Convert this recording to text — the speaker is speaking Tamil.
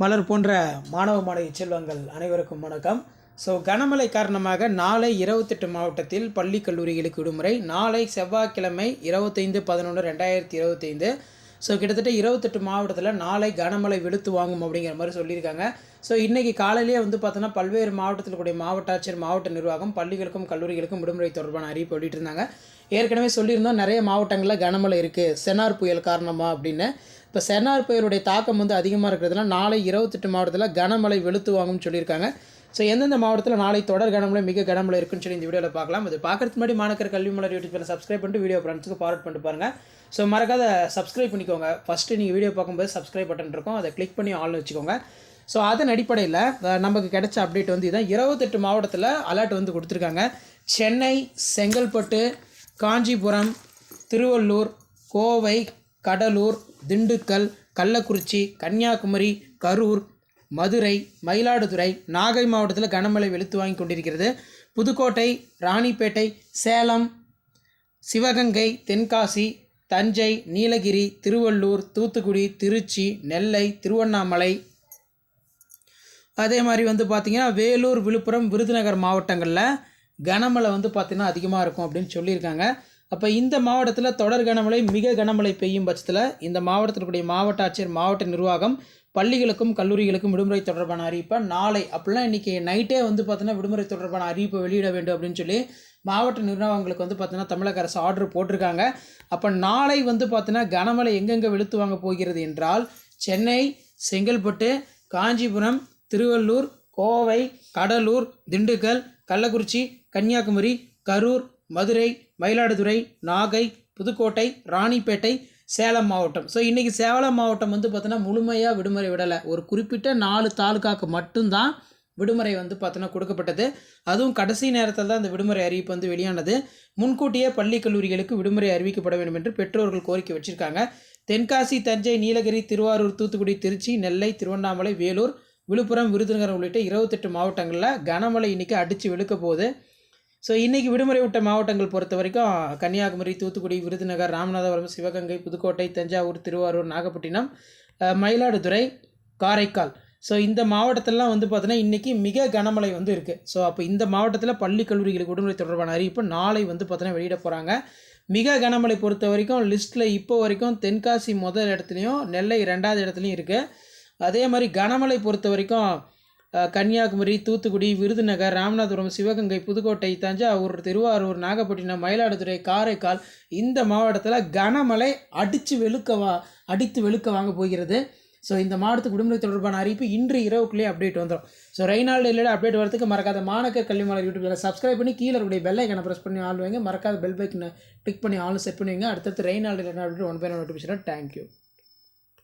மலர் போன்ற மாணவ மாணவி செல்வங்கள் அனைவருக்கும் வணக்கம். ஸோ கனமழை காரணமாக நாளை இருபத்தெட்டு மாவட்டத்தில் பள்ளி கல்லூரிகளுக்கு விடுமுறை. நாளை செவ்வாய்க்கிழமை இருபத்தைந்து பதினொன்று ரெண்டாயிரத்தி இருபத்தைந்து. ஸோ கிட்டத்தட்ட இருபத்தெட்டு மாவட்டத்தில் நாளை கனமழை வெளுத்து வாங்கும் அப்படிங்கிற மாதிரி சொல்லியிருக்காங்க. ஸோ இன்றைக்கி காலையிலேயே வந்து பார்த்தோன்னா பல்வேறு மாவட்டத்தில் கூடிய மாவட்ட ஆட்சியர் மாவட்ட நிர்வாகம் பள்ளிகளுக்கும் கல்லூரிகளுக்கும் விடுமுறை தொடர்பான அறிவிப்பு இருந்தாங்க ஏற்கனவே சொல்லியிருந்தோம் நிறைய மாவட்டங்களில் கனமழை இருக்குது செனார் புயல் காரணமாக அப்படின்னு. இப்போ செனார் புயலுடைய தாக்கம் வந்து அதிகமாக இருக்கிறதுனால நாளை இருபத்தெட்டு மாவட்டத்தில் கனமழை வெளுத்து வாங்கும்னு சொல்லியிருக்காங்க. ஸோ எந்தெந்த மாவட்டத்தில் நாளை தொடர் கனமழை மிக கனமழை இருக்குன்னு சொல்லி இந்த வீடியோவில் பார்க்கலாம். அது பார்க்கறதுக்கு முன்னாடி Manakkar Kalvi Malar YouTube channel subscribe பண்ணிட்டு வீடியோ ஃப்ரெண்ட்ஸுக்கு ஃபார்வர்ட் பண்ணிட்டு பாருங்கள் ஸோ மறக்காத சப்ஸ்கிரைப் பண்ணிக்கோங்க. ஃபஸ்ட்டு நீங்கள் வீடியோ பார்க்கும்போது சப்ஸ்கிரைப் பட்டன் இருக்கும். அதை கிளிக் பண்ணி ஆல்னு வச்சுக்கோங்க. ஸோ அதன் அடிப்படையில் நமக்கு கிடைச்ச அப்டேட் வந்து இதுதான் இருபத்தெட்டு மாவட்டத்தில் அலர்ட் வந்து கொடுத்துருக்காங்க. சென்னை செங்கல்பட்டு காஞ்சிபுரம் திருவள்ளூர் கோவை கடலூர் திண்டுக்கல் கள்ளக்குறிச்சி கன்னியாகுமரி கரூர் மதுரை மயிலாடுதுறை நாகை மாவட்டத்தில் கனமழை வெளுத்து வாங்கி கொண்டிருக்கிறது. புதுக்கோட்டை ராணிப்பேட்டை சேலம் சிவகங்கை தென்காசி தஞ்சை நீலகிரி திருவள்ளூர் தூத்துக்குடி திருச்சி நெல்லை திருவண்ணாமலை. அதே மாதிரி வந்து பார்த்திங்கன்னா வேலூர் விழுப்புரம் விருதுநகர் மாவட்டங்களில் கனமழை வந்து பார்த்திங்கன்னா அதிகமாக இருக்கும் அப்படின்னு சொல்லியிருக்காங்க. அப்போ இந்த மாவட்டத்தில் தொடர் கனமழை மிக கனமழை பெய்யும் பட்சத்தில் இந்த மாவட்டத்திற்குடிய மாவட்ட ஆட்சியர் மாவட்ட நிர்வாகம் பள்ளிகளுக்கும் கல்லூரிகளுக்கும் விடுமுறை தொடர்பான அறிவிப்பை நாளை அப்படிலாம் இன்றைக்கி நைட்டே வந்து பார்த்தீங்கன்னா விடுமுறை தொடர்பான அறிவிப்பை வெளியிட வேண்டும் அப்படின்னு சொல்லி மாவட்ட நிர்வாகங்களுக்கு வந்து பார்த்தீங்கன்னா தமிழக அரசு ஆர்டர் போட்டிருக்காங்க. அப்போ நாளை வந்து பார்த்தீங்கன்னா கனமழை எங்கெங்கே வெளுத்து வாங்க போகிறது என்றால் சென்னை செங்கல்பட்டு காஞ்சிபுரம் திருவள்ளூர் கோவை கடலூர் திண்டுக்கல் கள்ளக்குறிச்சி கன்னியாகுமரி கரூர் மதுரை மயிலாடுதுறை நாகை புதுக்கோட்டை ராணிப்பேட்டை சேலம் மாவட்டம். ஸோ இன்றைக்கி சேலம் மாவட்டம் வந்து பார்த்தோன்னா முழுமையாக விடுமுறை விடலை. ஒரு குறிப்பிட்ட நாலு தாலுக்காக்கு மட்டும்தான் விடுமுறை வந்து பார்த்தோன்னா கொடுக்கப்பட்டது. அதுவும் கடைசி நேரத்தில் தான் இந்த விடுமுறை அறிவிப்பு வந்து வெளியானது. முன்கூட்டியே பள்ளி கல்லூரிகளுக்கு விடுமுறை அறிவிக்கப்பட வேண்டும் என்று பெற்றோர்கள் கோரிக்கை வச்சுருக்காங்க. தென்காசி தஞ்சை நீலகிரி திருவாரூர் தூத்துக்குடி திருச்சி நெல்லை திருவண்ணாமலை வேலூர் விழுப்புரம் விருதுநகர் உள்ளிட்ட இருபத்தெட்டு மாவட்டங்களில் கனமழை இன்றைக்கி அடித்து வெளுக்க போகுது. ஸோ இன்றைக்கி விடுமுறை விட்ட மாவட்டங்கள் பொறுத்த வரைக்கும் கன்னியாகுமரி தூத்துக்குடி விருதுநகர் ராமநாதபுரம் சிவகங்கை புதுக்கோட்டை தஞ்சாவூர் திருவாரூர் நாகப்பட்டினம் மயிலாடுதுறை காரைக்கால். ஸோ இந்த மாவட்டத்திலலாம் வந்து பார்த்தீங்கன்னா இன்றைக்கி மிக கனமழை வந்து இருக்குது ஸோ அப்போ இந்த மாவட்டத்தில் பள்ளி கல்லூரிகளுக்கு விடுமுறை தொடர்பான அறிவிப்பு நாளை வந்து பார்த்தீங்கன்னா வெளியிட போகிறாங்க மிக கனமழை பொறுத்த வரைக்கும் லிஸ்ட்டில் இப்போ வரைக்கும் தென்காசி முதல் இடத்துலையும் நெல்லை ரெண்டாவது இடத்துலையும் இருக்குது அதே மாதிரி கனமழை பொறுத்த வரைக்கும் கன்னியாகுமரி தூத்துக்குடி விருதுநகர் ராமநாதபுரம் சிவகங்கை புதுக்கோட்டை தஞ்சாவூர் திருவாரூர் நாகப்பட்டினம் மயிலாடுதுறை காரைக்கால் இந்த மாவட்டத்தில் கனமழை அடித்து வெளுக்கவா அடித்து வெளுக்க வாங்க போகிறது. ஸோ இந்த மாவட்டத்துக்கு விடுமுறை தொடர்பான அறிவிப்பு இன்று இரவுக்குள்ளேயே அப்டேட் வந்துடும் ஸோ ரெய்நாள் ரிலேட் அப்டேட் வரதுக்கு மறக்காத Manakkar Kalvi Malar YouTube channel subscribe பண்ணி கீழே உடைய பெல் ஐக்கனை ப்ரெஸ் பண்ணி ஆள் வைங்க. மறக்காத பெல் பைக்கனை கிளிக் பண்ணி ஆளும் செட் பண்ணுவீங்க அடுத்தடுத்து rain related update one by notification thank you